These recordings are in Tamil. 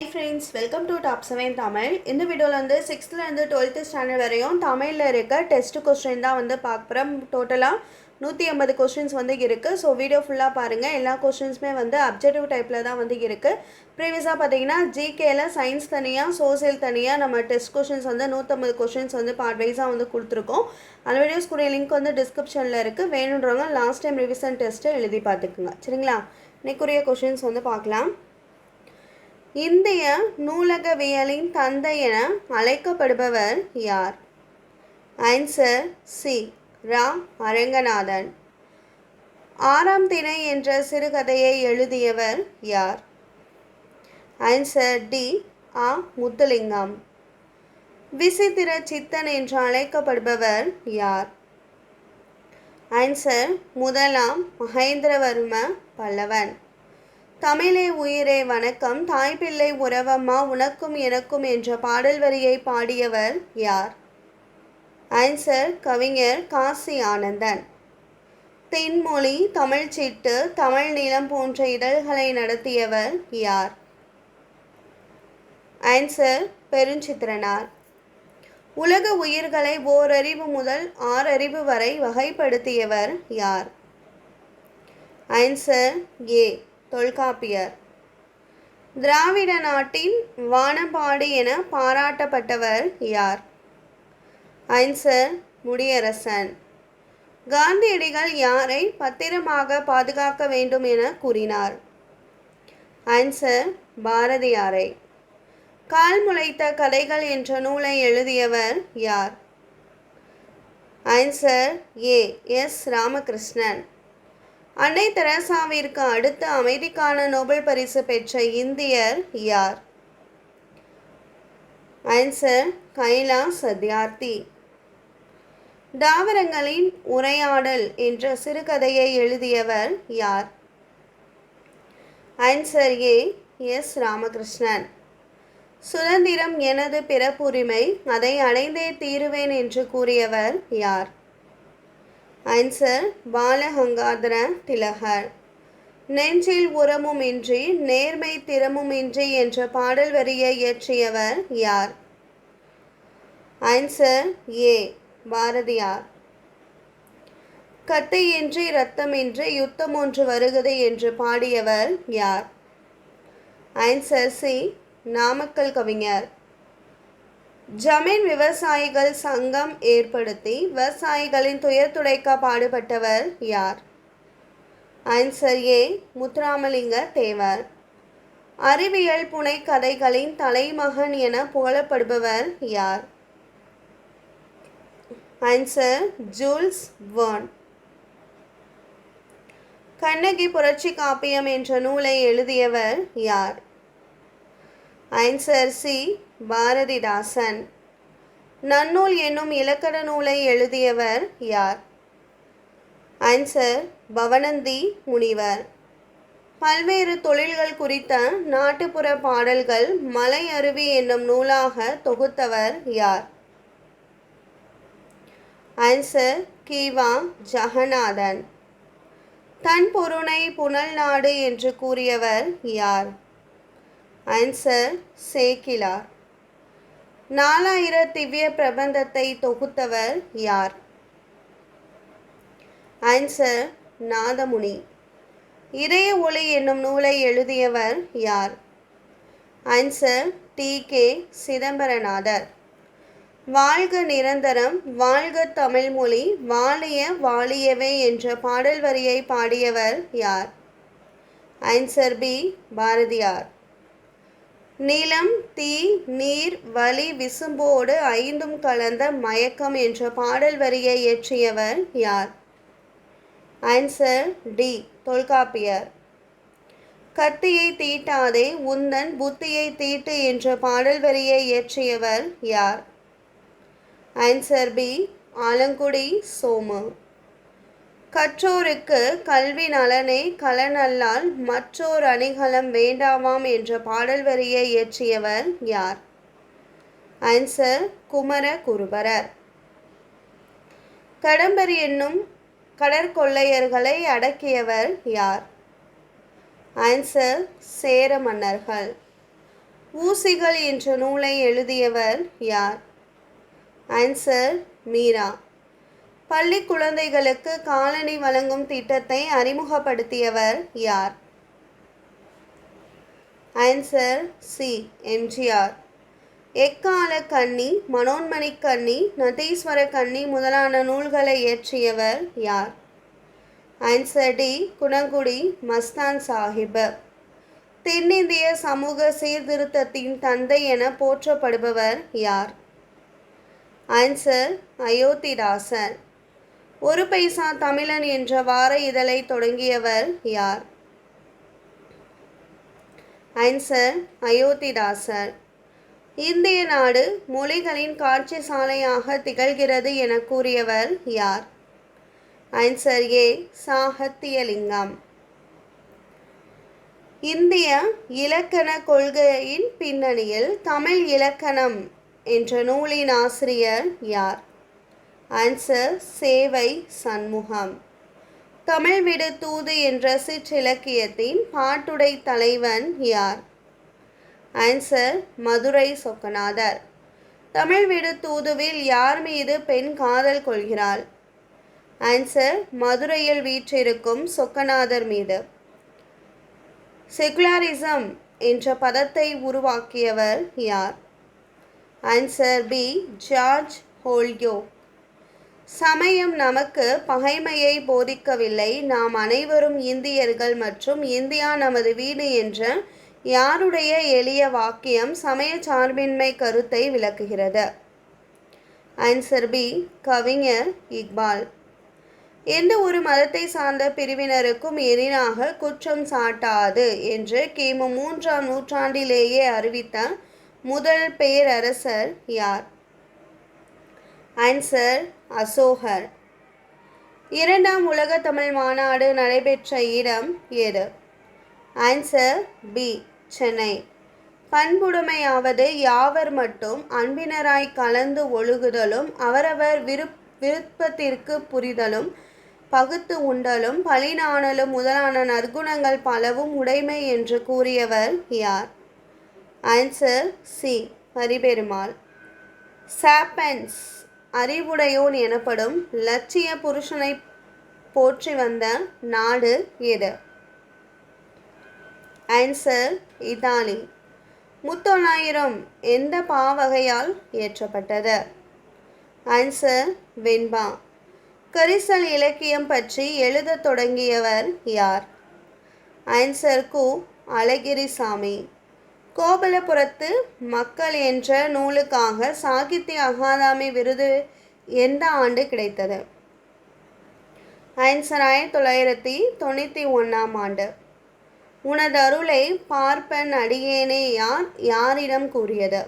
Hi friends welcome to top seven Tamil இந்த வீடியோவில் வந்து சிக்ஸ்த்துலேருந்து டுவெல்த்து ஸ்டாண்டர்ட் வரையும் தமிழில் இருக்க டெஸ்ட் கொஸ்டின் தான் வந்து பார்க்க போகிறோம் டோட்டலாக நூற்றி ஐம்பது கொஸ்டின்ஸ் வந்து இருக்குது ஸோ வீடியோ ஃபுல்லாக பாருங்கள் எல்லா கொஸ்டின்ஸுமே வந்து அப்ஜெக்டிவ் டைப்பில் தான் வந்து இருக்குது ப்ரீவியஸாக பார்த்தீங்கன்னா ஜிகேயில் சயின்ஸ் தனியாக சோசியல் தனியாக நம்ம டெஸ்ட் கொஸ்டின்ஸ் வந்து நூற்றம்பது கொஸ்டின்ஸ் வந்து பார்ட் வைஸாக வந்து கொடுத்துருக்கோம். அந்த வீடியோஸ்க்குரிய லிங்க் வந்து டிஸ்கிரிப்ஷனில் இருக்குது வேணுன்றவங்க லாஸ்ட் டைம் ரிவிஷன் டெஸ்ட்டை எழுதி பார்த்துக்குங்க. சரிங்களா? இன்னைக்குரிய கொஸ்டின்ஸ் வந்து பார்க்கலாம். இந்திய நூலகவியலின் தந்தை என அழைக்கப்படுபவர் யார்? Answer C Ra. அரங்கநாதன். ஆறாம் திணை என்ற சிறுகதையை எழுதியவர் யார்? Answer D A. முத்துலிங்கம். விசித்திர சித்தன் என்று அழைக்கப்படுபவர் யார்? ஆன்சர் முதலாம் மகேந்திரவர்ம பல்லவன். தமிழே உயிரே வணக்கம். தாய்ப்பிள்ளை உறவம்மா உனக்கும் எனக்கும் என்ற பாடல் வரியை பாடியவர் யார்? ஆன்சர் கவிஞர் காசி ஆனந்தன். தென்மொழி தமிழ்ச்சிட்டு தமிழ் நிலம் போன்ற இதழ்களை நடத்தியவர் யார்? ஆன்சர் பெருஞ்சித்திரனார். உலக உயிர்களை ஓரறிவு முதல் ஆறறிவு வரை வகைப்படுத்தியவர் யார்? ஆன்சர் ஏ தொல்காப்பியர். திராவிட நாட்டின் வானபாடு என பாராட்டப்பட்டவர் யார்? ஐன்சர் முடியரசன். காந்தியடிகள் யாரை பத்திரமாக பாதுகாக்க வேண்டும் என கூறினார்? ஆன்சர் பாரதியாரை. கால் முளைத்த கதைகள் என்ற நூலை எழுதியவர் யார்? Answer A S Ramakrishnan. அன்னை தெரசாவிற்கு அடுத்து அமைதிக்கான நோபல் பரிசு பெற்ற இந்தியர் யார்? ஆன்சர் கைலா சத்யார்த்தி. தாவரங்களின் உரையாடல் என்ற சிறுகதையை எழுதியவர் யார்? Answer A S Ramakrishnan. சுதந்திரம் எனது பிறப்புரிமை அதை அடைந்தே தீருவேன் என்று கூறியவர் யார்? ஆன்சர் பாலகங்காதர திலகர். நெஞ்சில் உரமுமின்றி நேர்மை திறமுமின்றி என்ற பாடல் வரியை இயற்றியவர் யார்? ஆன்சர் ஏ. பாரதியார். கத்தையின்றி இரத்தமின்றி யுத்தம் ஒன்று வருகிறது என்று பாடியவர் யார்? Answer C. நாமக்கல் கவிஞர். ஜமீன் விவசாயிகள் சங்கம் ஏற்படுத்தி விவசாயிகளின் துயர் துடைக்க பாடுபட்டவர் யார்? Answer A Muthuramalinga Thevar. அறிவியல் புனை கதைகளின் தலைமகன் என புகழப்படுபவர் யார்? ஆன்சர் ஜூல்ஸ் வேர்ன் கண்ணகி புரட்சி காப்பியம் என்ற நூலை எழுதியவர் யார்? Answer C Bharathidasan. நன்னூல் என்னும் இலக்கண நூலை எழுதியவர் யார்? ஆன்சர் பவனந்தி முனிவர். பல்வேறு தொழில்கள் குறித்த நாட்டுப்புற பாடல்கள் மலை அருவி என்னும் நூலாக தொகுத்தவர் யார்? ஆன்சர் கீவா ஜெகநாதன். தன் பொருணை புனல் நாடு என்று கூறியவர் யார்? ஆன்சர் சேக்கிலார். நாலாயிர திவ்ய பிரபந்தத்தை தொகுத்தவர் யார்? ஆன்சர் நாதமுனி. இதய ஒளி என்னும் நூலை எழுதியவர் யார்? Answer D K Chidambaranathar. வாழ்க நிரந்தரம் வாழ்க தமிழ்மொழி வாழிய வாழியவே என்ற பாடல் வரியை பாடியவர் யார்? Answer B Bharathiyar. நிலம் தீ நீர் வலி விசும்போடு ஐந்தும் கலந்த மயக்கம் என்ற பாடல் வரியை இயற்றியவர் யார்? Answer D Tholkappiyar. கத்தியை தீட்டாதே உந்தன் புத்தியை தீட்டு என்ற பாடல் வரியை இயற்றியவர் யார்? Answer B Alangudi Somu. கற்றோருக்கு கல்வி நலனே கலனல்லால் மற்றோர் அணிகலம் வேண்டாமாம் என்ற பாடல் வரியை இயற்றியவர் யார்? ஆன்சர் குமர குருபரர் கடம்பர் என்னும் கடற்கொள்ளையர்களை அடக்கியவர் யார்? ஆன்சர் சேர மன்னர்கள் ஊசிகள் என்ற நூலை எழுதியவர் யார்? ஆன்சர் மீரா. பள்ளி குழந்தைகளுக்கு காலணி வழங்கும் திட்டத்தை அறிமுகப்படுத்தியவர் யார்? ஆன்சர் சி எம்ஜிஆர் எக்கால கன்னி மனோன்மணி கன்னி நதீஸ்வர கன்னி முதலான நூல்களை இயற்றியவர் யார்? Answer D Gunangudi Mastan Sahib. தென்னிந்திய சமூக சீர்திருத்தத்தின் தந்தை என போற்றப்படுபவர் யார்? ஆன்சர் அயோத்திதாசன் ஒரு பைசா தமிழன் என்ற வார இதழை தொடங்கியவர் யார்? ஆன்சர் அயோத்திதாசர். இந்திய நாடு மொழிகளின் காட்சி சாலையாக திகழ்கிறது என கூறியவர் யார்? Answer A Sakathiyalingam. இந்திய இலக்கண கொள்கையின் பின்னணியில் தமிழ் இலக்கணம் என்ற நூலின் ஆசிரியர் யார்? ஆன்சர் சேவை சண்முகம். தமிழ் விடு தூது என்ற சிற்றிலக்கியத்தின் பாட்டுடை தலைவன் யார்? ஆன்சர் மதுரை சொக்கநாதர். தமிழ் விடு தூதுவில் யார் மீது பெண் காதல் கொள்கிறாள்? ஆன்சர் மதுரையில் வீற்றிருக்கும் சொக்கநாதர் மீது. செகுலாரிசம் என்ற பதத்தை உருவாக்கியவர் யார்? ஆன்சர் பி ஜார்ஜ் ஹோல்யோ சமயம் நமக்கு பகைமையை போதிக்கவில்லை. நாம் அனைவரும் இந்தியர்கள் மற்றும் இந்தியா நமது வீடு என்ற யாருடைய எளிய வாக்கியம் சமய சார்பின்மை கருத்தை விளக்குகிறது. ஆன்சர் பி கவிஞர் இக்பால். எந்த ஒரு மதத்தை சார்ந்த பிரிவினருக்கும் எதிராக குற்றம் சாட்டாது என்று கிமு மூன்றாம் நூற்றாண்டிலேயே அறிவித்த முதல் பேரரசர் யார்? ஆன்சர் அசோகர். இரண்டாம் உலக தமிழ் மாநாடு நடைபெற்ற இடம் எது? Answer B Chennai. பண்புடைமையாவது யாவர் மட்டும் அன்பினராய் கலந்து ஒழுகுதலும் அவரவர் விருப் விருப்பத்திற்கு புரிதலும் பகுத்து உண்டலும் பழிநாணலும் முதலான நற்குணங்கள் பலவும் உடைமை என்று கூறியவர் யார்? Answer C ஹரிபெருமாள். சாப்பன்ஸ் அறிவுடையோன் எனப்படும் லட்சிய புருஷனை போற்றி வந்த நாடு எது? Answer Italy. முத்தொள்ளாயிரம் எந்த பாவகையால் இயற்றப்பட்டது ஆன்சர் வெண்பா. கரிசல் இலக்கியம் பற்றி எழுதத் தொடங்கியவர் யார்? ஆன்சர் கு அழகிரிசாமி. கோபலபுரத்து மக்கள் என்ற நூலுக்காக சாகித்ய அகாதமி விருது எந்த ஆண்டு கிடைத்தது? ஆன்சர் ஆயிரத்தி தொள்ளாயிரத்தி தொண்ணூற்றி ஒன்றாம் ஆண்டு. உனது அருளை பார்ப்பன் அடியேனே யார்? யாரிடம் கூறியது?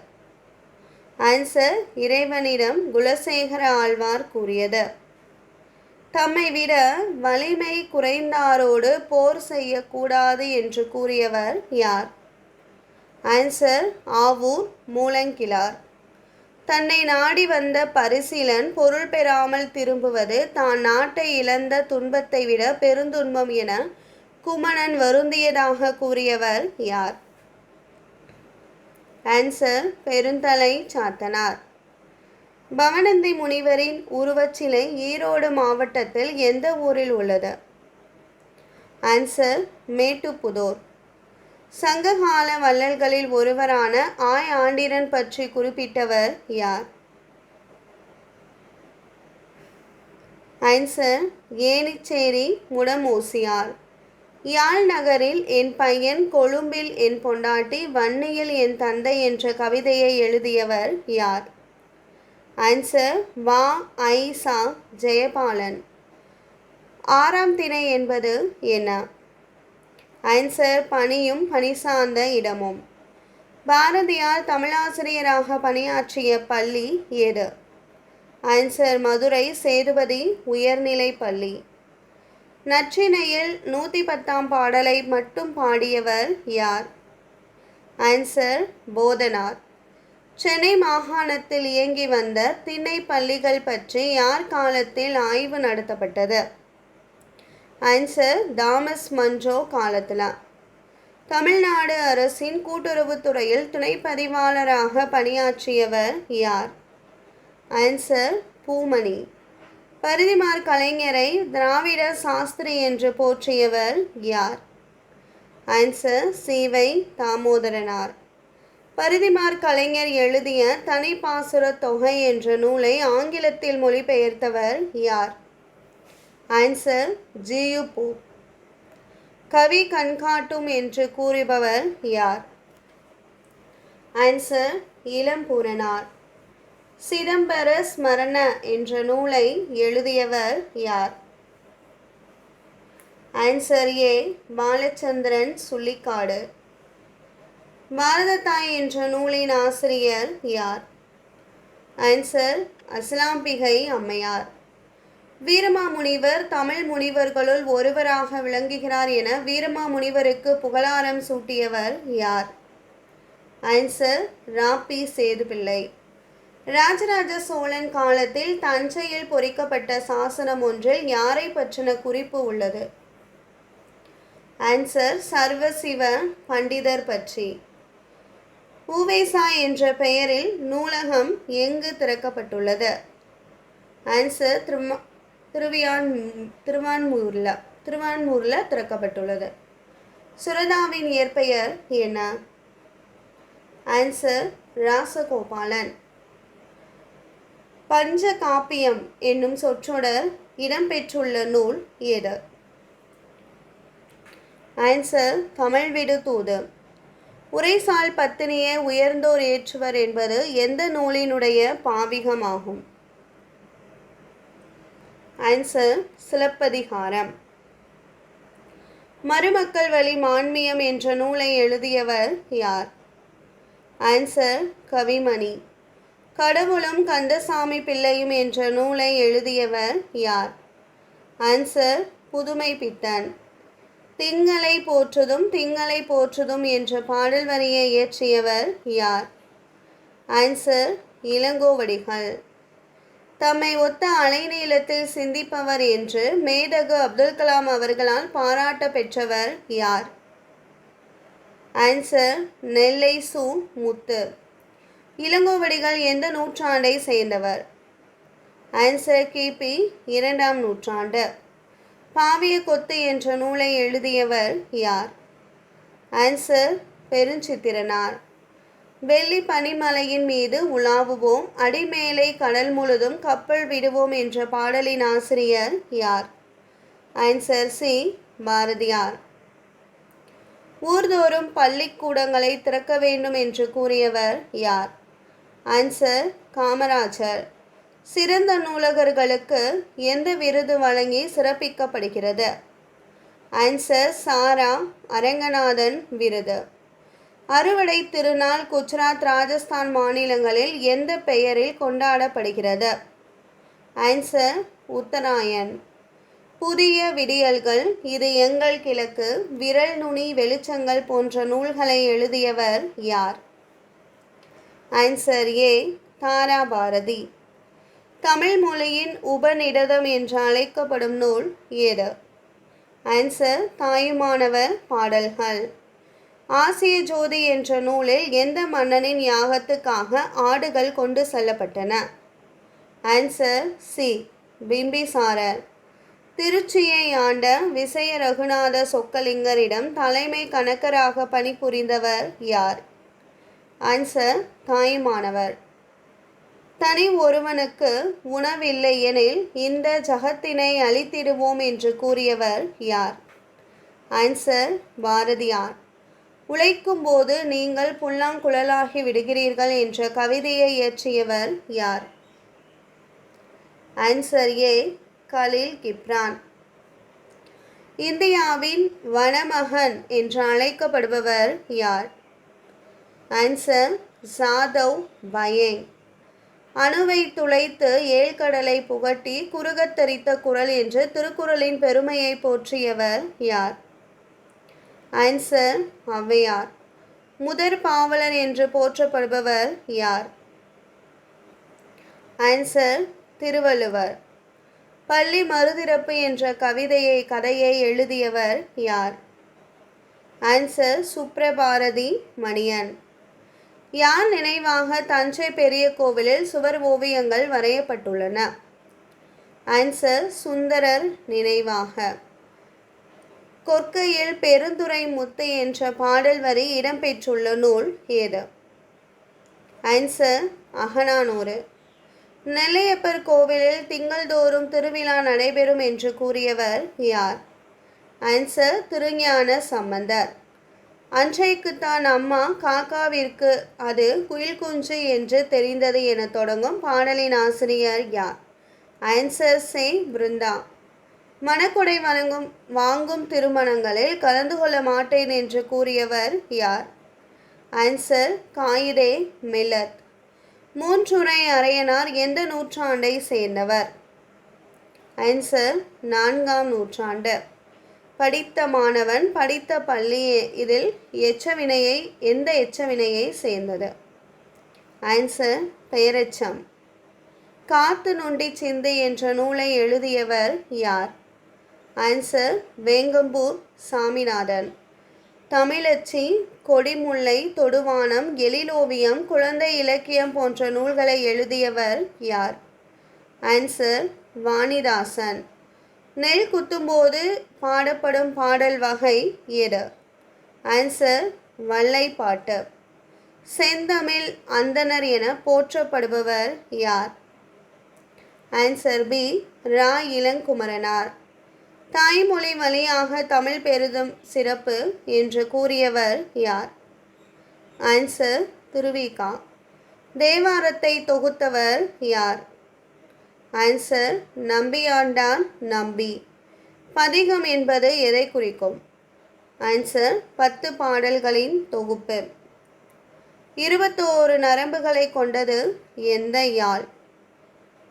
ஆன்சர் இறைவனிடம் குலசேகர ஆழ்வார் கூறியது. தம்மை விட வலிமை குறைந்தாரோடு போர் செய்யக்கூடாது என்று கூறியவர் யார்? ஆன்சர் ஆவூர் மூலங்கிழார். தன்னை நாடி வந்த பரிசீலன் பொருள் பெறாமல் திரும்புவது தான் நாட்டை இழந்த துன்பத்தை விட பெருந்துன்பம் என குமணன் வருந்தியதாக கூறியவர் யார்? ஆன்சர் பெருந்தலை சாத்தனார். பவனந்தி முனிவரின் உருவச்சிலை ஈரோடு மாவட்டத்தில் எந்த ஊரில் உள்ளது? ஆன்சர் மேட்டுப்புதூர். சங்ககால வள்ளல்களில் ஒருவரான ஆய் ஆண்டிரன் பற்றி குறிப்பிட்டவர் யார்? ஆன்சர் ஏனிச்சேரி முடமூசியார். யாழ் நகரில் என் பையன் கொழும்பில் என் பொண்டாட்டி வன்னியில் என் தந்தை என்ற கவிதையை எழுதியவர் யார்? ஆன்சர் வா ஐ சா ஜெயபாலன். ஆறாம் திணை என்பது என்ன? ஆன்சர் பணியும் பணி சார்ந்த இடமும். பாரதியார் தமிழாசிரியராக பணியாற்றிய பள்ளி எது ஆன்சர் மதுரை சேதுபதி உயர்நிலை பள்ளி. நற்றினையில் நூற்றி பத்தாம் பாடலை மட்டும் பாடியவர் யார்? ஆன்சர் போதனார். சென்னை மாகாணத்தில் இயங்கி வந்த திண்ணை பள்ளிகள் பற்றி யார் காலத்தில் ஆய்வு நடத்தப்பட்டது? ஆன்சர் தாமஸ் மன்றோ காலத்தில். தமிழ்நாடு அரசின் கூட்டுறவுத்துறையில் துணை பதிவாளராக பணியாற்றியவர் யார்? ஆன்சர் பூமணி. பரிதிமார் கலைஞரை திராவிட சாஸ்திரி என்று போற்றியவர் யார்? ஆன்சர் சீவை தாமோதரனார். பரிதிமார் கலைஞர் எழுதிய தனிப்பாசுர தொகை என்ற நூலை ஆங்கிலத்தில் மொழிபெயர்த்தவர் யார்? ஆன்சர் ஜியு பூ கவி கண்காட்டும் என்று கூறுபவர் யார்? ஆன்சர் இளம்பூரனார் சிதம்பர ஸ்மரண என்ற நூலை எழுதியவர் யார்? ஆன்சர் ஏ பாலச்சந்திரன் சுள்ளிக்காடு. பாரத தாய் என்ற நூலின் ஆசிரியர் யார்? ஆன்சர் அஸ்லாம்பிகை அம்மையார். வீரமாமுனிவர் தமிழ் முனிவர்களுள் ஒருவராக விளங்குகிறார் என வீரமாமுனிவருக்கு புகழாரம் சூட்டியவர் யார்? ஆன்சர் ராபி சேதுபிள்ளை. ராஜராஜ சோழன் காலத்தில் தஞ்சையில் பொறிக்கப்பட்ட சாசனம் ஒன்றில் யாரை பற்றின குறிப்பு உள்ளது? ஆன்சர் சர்வசிவ பண்டிதர் பற்றி. உவேசா என்ற பெயரில் நூலகம் எங்கு திறக்கப்பட்டுள்ளது? ஆன்சர் திரும திருவியான் திருவான்மூரில் திருவான்மூரில் திறக்கப்பட்டுள்ளது. சுரதாவின் இயற்பெயர் என்ன? ஆன்சர் ராசகோபாலன். பஞ்ச காப்பியம் என்னும் சொற்றொடர் இடம்பெற்றுள்ள நூல் எது? ஆன்சர் தமிழ்விடு தூது. உரைசால் பத்தினியே உயர்ந்தோர் ஏற்றுவர் என்பது எந்த நூலினுடைய பாவிகமாகும்? ஆன்சர் சிலப்பதிகாரம். மருமக்கள் வழி மான்மியம் என்ற நூலை எழுதியவர் யார்? ஆன்சர் கவிமணி. கடவுளும் கந்தசாமி பிள்ளையும் என்ற நூலை எழுதியவர் யார்? ஆன்சர் புதுமை பித்தன் திங்களை போற்றுதும் திங்களை போற்றுதும் என்ற பாடல் வரியை இயற்றியவர் யார்? ஆன்சர் இளங்கோவடிகள். தம்மை ஒத்த அலைநீளத்தில் சிந்திப்பவர் என்று மேதகு அப்துல் கலாம் அவர்களால் பாராட்ட பெற்றவர் யார்? ஆன்சர் நெல்லை சு முத்து. இளங்கோவடிகள் எந்த நூற்றாண்டை சேர்ந்தவர்? ஆன்சர் கிபி இரண்டாம் நூற்றாண்டு. பாவிய கொத்து என்ற நூலை எழுதியவர் யார்? ஆன்சர் பெருஞ்சித்திரனார். வெள்ளி பனிமலையின் மீது உலாவுவோம். அடிமேலை கடல் முழுதும் கப்பல் விடுவோம் என்ற பாடலின் ஆசிரியர் யார்? Answer C Bharathiyar. ஊர்தோறும் பள்ளிக்கூடங்களை திறக்க வேண்டும் என்று கூறியவர் யார்? ஆன்சர் காமராஜர். சிறந்த நூலகர்களுக்கு எந்த விருது வழங்கி சிறப்பிக்கப்படுகிறது? ஆன்சர் சாரா அரங்கநாதன் விருது. அறுவடை திருநாள் குஜராத் ராஜஸ்தான் மாநிலங்களில் எந்த பெயரில் கொண்டாடப்படுகிறது? ஆன்சர் உத்தராயன். புதிய விடியல்கள் இது எங்கள் கிழக்கு விரல் நுனி வெளிச்சங்கள் போன்ற நூல்களை எழுதியவர் யார்? ஆன்சர் ஏ தாரா பாரதி தமிழ் மொழியின் உபநிடதம் என்று அழைக்கப்படும் நூல் ஏது ஆன்சர் தாயுமானவர் பாடல்கள். ஆசிய ஜோதி என்ற நூலில் எந்த மன்னனின் யாகத்துக்காக ஆடுகள் கொண்டு செல்லப்பட்டன? ஆன்சர் சி பிம்பிசாரர் திருச்சியை ஆண்ட விசய ரகுநாத சொக்கலிங்கரிடம் தலைமை கணக்கராக பணிபுரிந்தவர் யார்? ஆன்சர் தாயுமானவர். தனி ஒருவனுக்கு உணவில்லை எனில் இந்த ஜகத்தினை அழித்திடுவோம் என்று கூறியவர் யார்? ஆன்சர் பாரதியார். உழைக்கும் போது நீங்கள் புல்லாங்குழலாகி விடுகிறீர்கள் என்ற கவிதையை இயற்றியவர் யார்? Answer A Kahlil Gibran. இந்தியாவின் வனமகன் என்று அழைக்கப்படுபவர் யார்? ஆன்சர் ஜாதவ் பயேங் அணுவை துளைத்து ஏழ்கடலை புகட்டி குறுகத் தரித்த குரல் என்று திருக்குறளின் பெருமையை போற்றியவர் யார்? ஆன்சர் ஔவையார். முதற் பாவலர் என்று போற்றப்படுபவர் யார்? ஆன்சர் திருவள்ளுவர். பள்ளி மறுதிறப்பு என்ற கவிதையை கதையை எழுதியவர் யார்? ஆன்சர் சுப்ரபாரதி மணியன். யார் நினைவாக தஞ்சை பெரிய கோவிலில் சுவர் ஓவியங்கள் வரையப்பட்டுள்ளன? ஆன்சர் சுந்தரர் நினைவாக. கொற்கையில் பெருந்துரை முத்து என்ற பாடல் வரி இடம்பெற்றுள்ள நூல் ஏது? ஆன்சர் அகனானூறு நெல்லையப்பர் கோவிலில் திங்கள்தோறும் திருவிழா நடைபெறும் என்று கூறியவர் யார்? ஆன்சர் திருஞான சம்பந்தர். அன்றைக்குத்தான் அம்மா காக்காவிற்கு அது குயில் குஞ்சு என்று தெரிந்தது என தொடங்கும் பாடலின் ஆசிரியர் யார்? ஆன்சர் சே பிருந்தா மணக்கொடை வழங்கும் வாங்கும் திருமணங்களில் கலந்து கொள்ள மாட்டேன் என்று கூறியவர் யார்? ஆன்சர் காயிதே மில்லத் மூன்றுரை அரையனார் எந்த நூற்றாண்டை சேர்ந்தவர்? ஆன்சர் நான்காம் நூற்றாண்டு. படித்த மாணவன் படித்த பள்ளி இதில் எச்சவினையை எந்த எச்சவினையை சேர்ந்தது? ஆன்சர் பெயரெச்சம் காத்து நொண்டி சிந்தை என்ற நூலை எழுதியவர் யார்? ஆன்சர் வேங்கம்பூர் சாமிநாதன். தமிழச்சி கொடிமுல்லை தொடுவானம் எழிலோவியம் குழந்தை இலக்கியம் போன்ற நூல்களை எழுதியவர் யார்? ஆன்சர் வாணிதாசன். நெல் குத்தும்போது பாடப்படும் பாடல் வகை எது? ஆன்சர் வல்லைப்பாட்டு. செந்தமிழ் அந்தணர் என போற்றப்படுபவர் யார்? ஆன்சர் பி ரா இளங்குமரனார் தாய்மொழி வழியாக தமிழ் பெரிதும் சிறப்பு என்று கூறியவர் யார்? ஆன்சர் திருவிகா. தேவாரத்தை தொகுத்தவர் யார்? ஆன்சர் நம்பியாண்டான் நம்பி. பதிகம் என்பது எதை குறிக்கும்? ஆன்சர் பத்து பாடல்களின் தொகுப்பு. இருபத்தோரு நரம்புகளை கொண்டது எந்த யாழ்?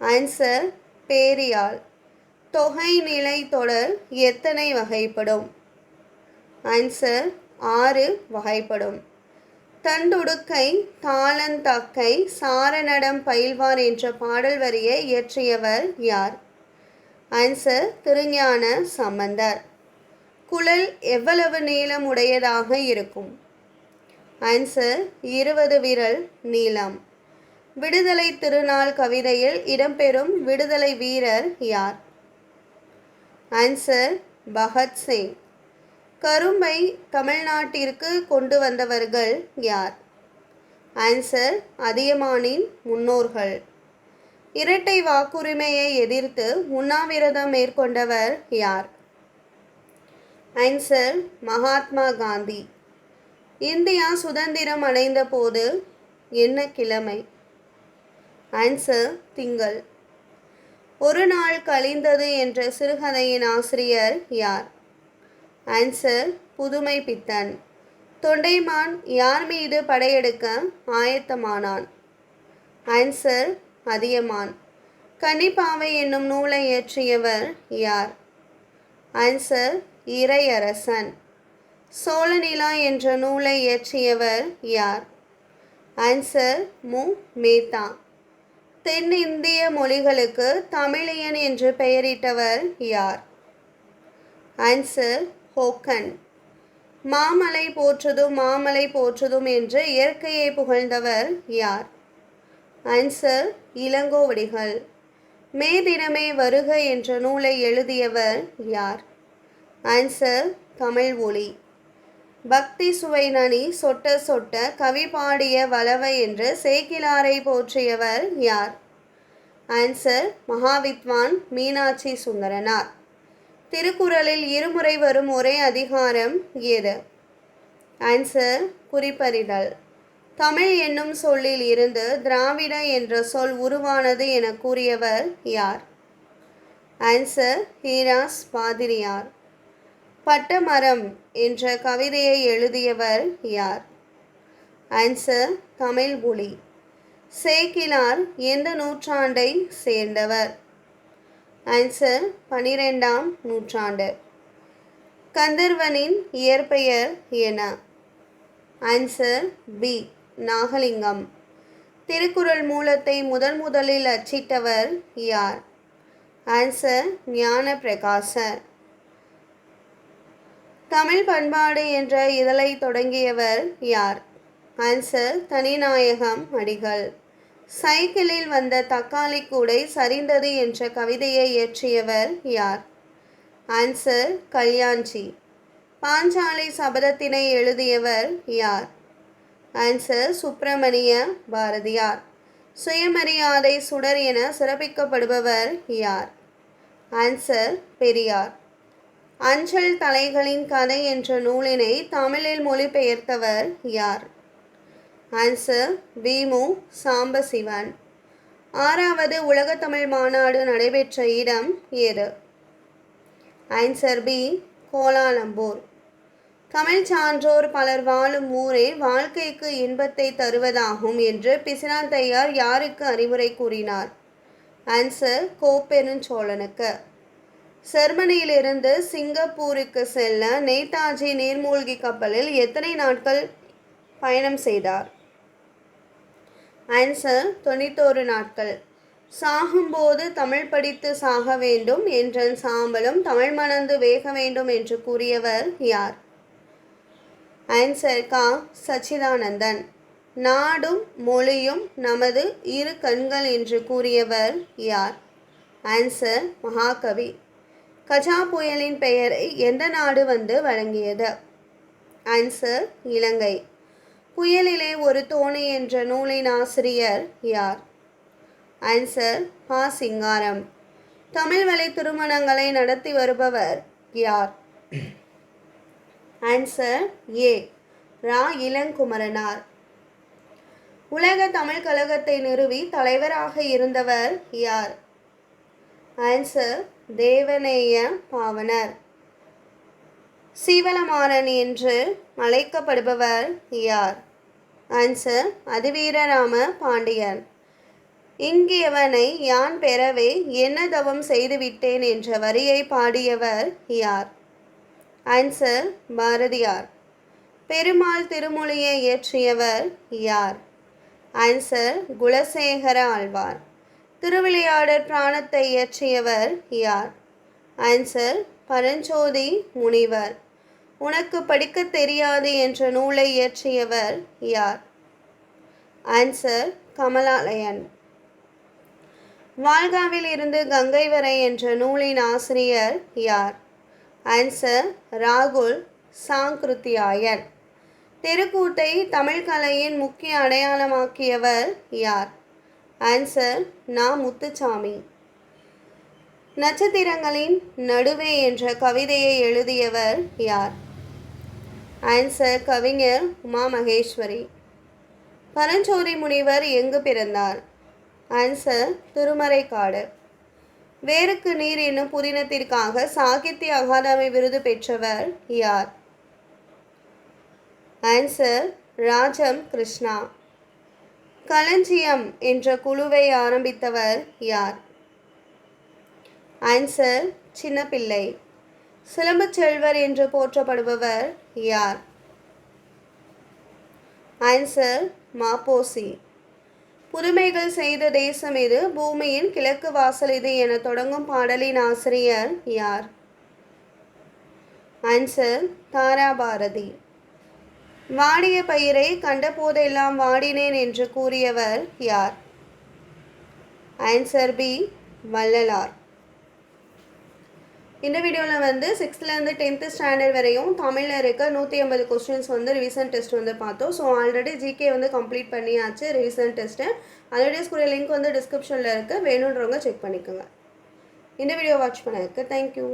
ஆன்சர் பேரியாழ். தொகை நிலை தொடர் எத்தனை வகைப்படும்? ஆன்சர் ஆறு வகைப்படும். தண்டுடுக்கை தாளந்தாக்கை சாரணடம் பயில்வார் என்ற பாடல் வரியை இயற்றியவர் யார்? ஆன்சர் திருஞான சம்பந்தர். குழல் எவ்வளவு நீளம் உடையதாக இருக்கும்? ஆன்சர் இருபது விரல் நீளம். விடுதலை திருநாள் கவிதையில் இடம்பெறும் விடுதலை வீரர் யார்? ஆன்சர் பகத்சிங் கரும்பை தமிழ்நாட்டிற்கு கொண்டு வந்தவர்கள் யார்? ஆன்சர் அதியமானின் முன்னோர்கள். இரட்டை வாக்குரிமையை எதிர்த்து உண்ணாவிரதம் மேற்கொண்டவர் யார்? ஆன்சர் மகாத்மா காந்தி. இந்தியா சுதந்திரம் அடைந்த போது என்ன கிழமை? ஆன்சர் திங்கள். ஒரு நாள் கழிந்தது என்ற சிறுகதையின் ஆசிரியர் யார்? ஆன்சர் புதுமை பித்தன். தொண்டைமான் யார் மீது படையெடுக்க ஆயத்தமானான்? ஆன்சர் அதியமான். கன்னிப்பாவை என்னும் நூலை இயற்றியவர் யார்? ஆன்சர் இறையரசன். சோழநிலா என்ற நூலை இயற்றியவர் யார்? ஆன்சர் மு. மேத்தா. தென்னிந்திய மொழிகளுக்கு தமிழியன் என்று பெயரிட்டவர் யார்? ஆன்சர் ஹோக்கன் மாமலை போற்றுதும் மாமலை போற்றுதும் என்று இயற்கையை புகழ்ந்தவர் யார்? ஆன்சர் இளங்கோவடிகள். மே தினமே வருக என்ற நூலை எழுதியவர் யார்? ஆன்சர் தமிழ் ஒளி பக்தி சுவை நனி சொட்ட சொட்ட கவி பாடிய வளவை என்று சேக்கிலாரை போற்றியவர் யார்? ஆன்சர் மகாவித்வான் மீனாட்சி சுந்தரனார். திருக்குறளில் இருமுறை வரும் ஒரே அதிகாரம் எது? ஆன்சர் குறிப்பறிதல். தமிழ் என்னும் சொல்லில் இருந்து திராவிட என்ற சொல் உருவானது என கூறியவர் யார்? ஆன்சர் ஹீராஸ் பாதிரியார். பட்டமரம் என்ற கவிதையை எழுதியவர் யார்? ஆன்சர் தமிழ் புலி. சேக்கிலார் எந்த நூற்றாண்டை சேர்ந்தவர்? ஆன்சர் பனிரெண்டாம் நூற்றாண்டு. கந்தர்வனின் இயற்பெயர் என ஆன்சர் பி நாகலிங்கம். திருக்குறள் மூலத்தை முதன் முதலில் அச்சிட்டவர் யார்? ஆன்சர் ஞான பிரகாசர் தமிழ் பண்பாடு என்ற இதழை தொடங்கியவர் யார்? ஆன்சர் தனிநாயகம் அடிகள். சைக்கிளில் வந்த தக்காளி கூடை சரிந்தது என்ற கவிதையை இயற்றியவர் யார்? ஆன்சர் கல்யாண்ஜி. பாஞ்சாலை சபதத்தினை எழுதியவர் யார்? ஆன்சர் சுப்பிரமணிய பாரதியார். சுயமரியாதை சுடர் என சிறப்பிக்கப்படுபவர் யார்? ஆன்சர் பெரியார். அஞ்சல் தலைகளின் கதை என்ற நூலினை தமிழில் மொழிபெயர்த்தவர் யார்? ஆன்சர் விமு சாம்பசிவன். ஆறாவது உலகத்தமிழ் மாநாடு நடைபெற்ற இடம் எது? Answer B. கோலாலம்பூர். தமிழ் சான்றோர் பலர் வாழும் ஊரே வாழ்க்கைக்கு இன்பத்தை தருவதாகும் என்று பிசினாந்தையார் யாருக்கு அறிவுரை கூறினார்? ஆன்சர் கோப்பெருஞ்சோழனுக்கு ஜெர்மனியிலிருந்து சிங்கப்பூருக்கு செல்ல நேதாஜி நீர்மூழ்கி கப்பலில் எத்தனை நாட்கள் பயணம் செய்தார்? ஆன்சர் தொண்ணூத்தோரு நாட்கள். சாகும்போது தமிழ் படித்து சாக வேண்டும் என்ற சாம்பலும் தமிழ் மணந்து வேக வேண்டும் என்று கூறியவர் யார்? ஆன்சர் கா. சச்சிதானந்தன். நாடும் மொழியும் நமது இரு கண்கள் என்று கூறியவர் யார்? ஆன்சர் மகாகவி. கஜா புயலின் பெயரை எந்த நாடு வந்து வழங்கியது? ஆன்சர் இலங்கை. புயலிலே ஒரு தோணி என்ற நூலின் ஆசிரியர் யார்? ஆன்சர் பா. சிங்காரம். தமிழ் வலை திருமணங்களை நடத்தி வருபவர் யார்? Answer A. ரா. இளங்குமரனார். உலக தமிழ் கழகத்தை நிறுவி தலைவராக இருந்தவர் யார்? ஆன்சர் தேவநேய பாவனர். சீவலமாறன் என்று அழைக்கப்படுபவர் யார்? ஆன்சர் அதிவீரராம பாண்டியன். இங்கியவனை யான் பெறவே என்ன தவம் செய்துவிட்டேன் என்ற வரியை பாடியவர் யார்? ஆன்சர் பாரதியார். பெருமாள் திருமொழியை இயற்றியவர் யார்? ஆன்சர் குலசேகர ஆழ்வார். திருவிளையாடற் பிராணத்தை இயற்றியவர் யார்? ஆன்சர் பரஞ்சோதி முனிவர். உனக்கு படிக்க தெரியாது என்ற நூலை இயற்றியவர் யார்? ஆன்சர் கமலாலயன். வால்காவில் இருந்து கங்கை வரை என்ற நூலின் ஆசிரியர் யார்? ஆன்சர் ராகுல் சாங்கிருத்தியாயன். தெருக்கூத்தை தமிழ் கலையின் முக்கிய அடையாளமாக்கியவர் யார்? ஆன்சர் நா முத்துச்சாமி. நட்சத்திரங்களின் நடுவே என்ற கவிதையை எழுதியவர் யார்? ஆன்சர் கவிஞர் உமா மகேஸ்வரி பரஞ்சோதி முனிவர் எங்கு பிறந்தார்? ஆன்சர் திருமறைக்காடு. வேருக்கு நீர் என்னும் புதினத்திற்காக சாகித்ய அகாதமி விருது பெற்றவர் யார்? ஆன்சர் ராஜம் கிருஷ்ணா. களஞ்சியம் என்ற குழுவை ஆரம்பித்தவர் யார்? ஆன்சர் சின்னப்பிள்ளை. சிலம்பு செல்வர் என்று போற்றப்படுபவர் யார்? ஆன்சர் மாப்போசி. புதுமைகள் செய்த தேசம் இது. பூமியின் கிழக்கு வாசல் இது என தொடங்கும் பாடலின் ஆசிரியர் யார்? ஆன்சர் தாராபாரதி. வாடிய பயிரை கண்டபோதெல்லாம் வாடினேன் என்று கூறியவர் யார்? Answer B Vallalar. இந்த வீடியோவில் வந்து சிக்ஸ்த்லேருந்து டென்த்து ஸ்டாண்டர்ட் வரையும் தமிழில் இருக்க நூற்றி ஐம்பது கொஸ்டின்ஸ் வந்து ரிவிசன் டெஸ்ட் வந்து பார்த்தோம். ஸோ ஆல்ரெடி ஜிகே வந்து கம்ப்ளீட் பண்ணியாச்சு ரிவிசன் டெஸ்ட்டு அதோடைய ஸ்கூலில் லிங்க் வந்து டிஸ்கிரிப்ஷனில் இருக்குது வேணுன்றவங்க செக் பண்ணிக்கோங்க. இந்த வீடியோ வாட்ச் பண்ணதுக்கு தேங்க்யூ